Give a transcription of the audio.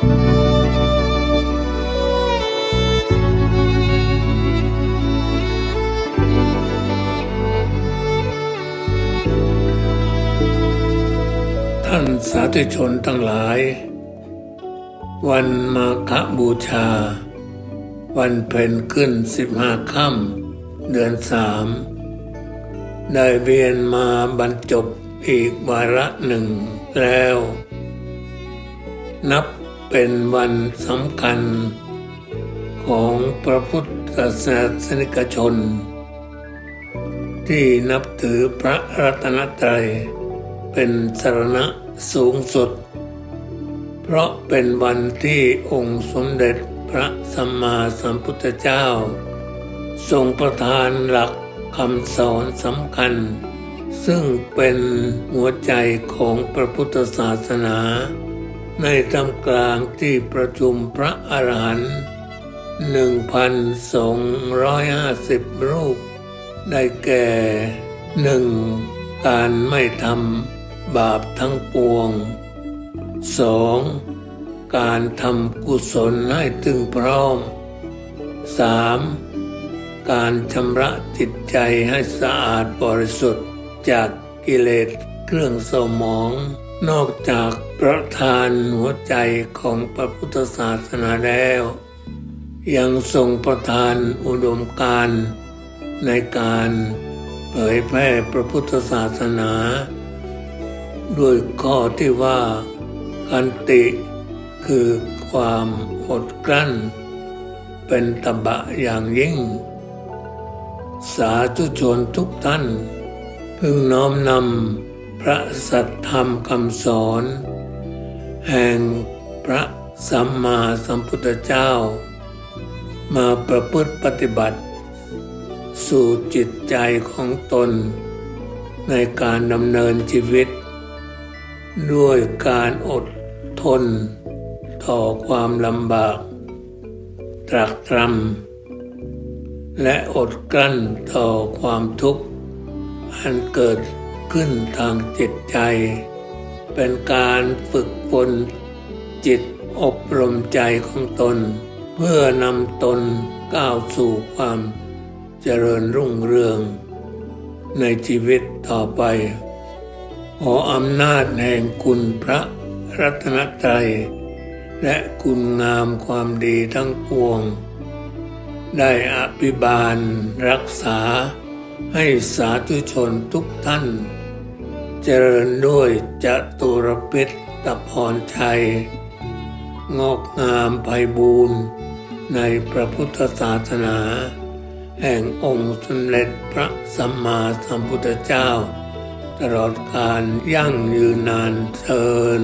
ท่านสาธุชนทั้งหลาย วันมาฆบูชา วันเพ็ญขึ้นสิบห้าค่ำเดือนสามได้เวียนมาบรรจบอีกวาระหนึ่งแล้ว นับ เป็นวันสำคัญ ของพระพุทธศาสนิกชน ที่นับถือพระรัตนตรัย เป็นสรณะสูงสุด เพราะเป็นวันที่องค์สมเด็จพระสัมมาสัมพุทธเจ้า ทรงประทานหลักคำสอนสำคัญ ซึ่งเป็นหัวใจของพระพุทธศาสนา ในทำกลางที่ประชุมพระอรหันต์1,250รูป ได้แก่หนึ่งการไม่ทำบาปทั้งปวง 2. การทำกุศลให้ถึงพร้อม 3. การชำระจิตใจให้สะอาดบริสุทธิ์จากกิเลสเครื่องเศร้าหมอง นอกจากประทานหัวใจของพระพุทธศาสนาแล้ว ยังทรงประทานอุดมการในการเผยแพร่พระพุทธศาสนา ด้วยข้อที่ว่ากันติคือความอดกลั้น เป็นตบะอย่างยิ่ง สาธุชนทุกท่าน พึงน้อมนำ พระสัทธรรมคำสอน แห่งพระสัมมาสัมพุทธเจ้า มาประพฤติปฏิบัติ สู่จิตใจของตน ในการดำเนินชีวิต ด้วยการอดทน ต่อความลำบาก ตรักตรำและอดกลั้นต่อความทุกข์อันเกิด ขึ้นทางจิตใจ เป็นการฝึกฝนจิตอบรมใจของตน เพื่อนำตนก้าวสู่ความเจริญรุ่งเรือง ในชีวิตต่อไป ขออำนาจแห่งคุณพระรัตนตรัยและคุณงามความดีทั้งปวง ได้อภิบาลรักษาให้สาธุชนทุกท่าน จริญด้วยจตุรพิษตะพรชัย งอกงามไพบูรณ์ในพระพุทธศาสนา แห่งองค์สมเด็จพระสัมมาสัมพุทธเจ้า ตลอดการยั่งยืนนานเทิน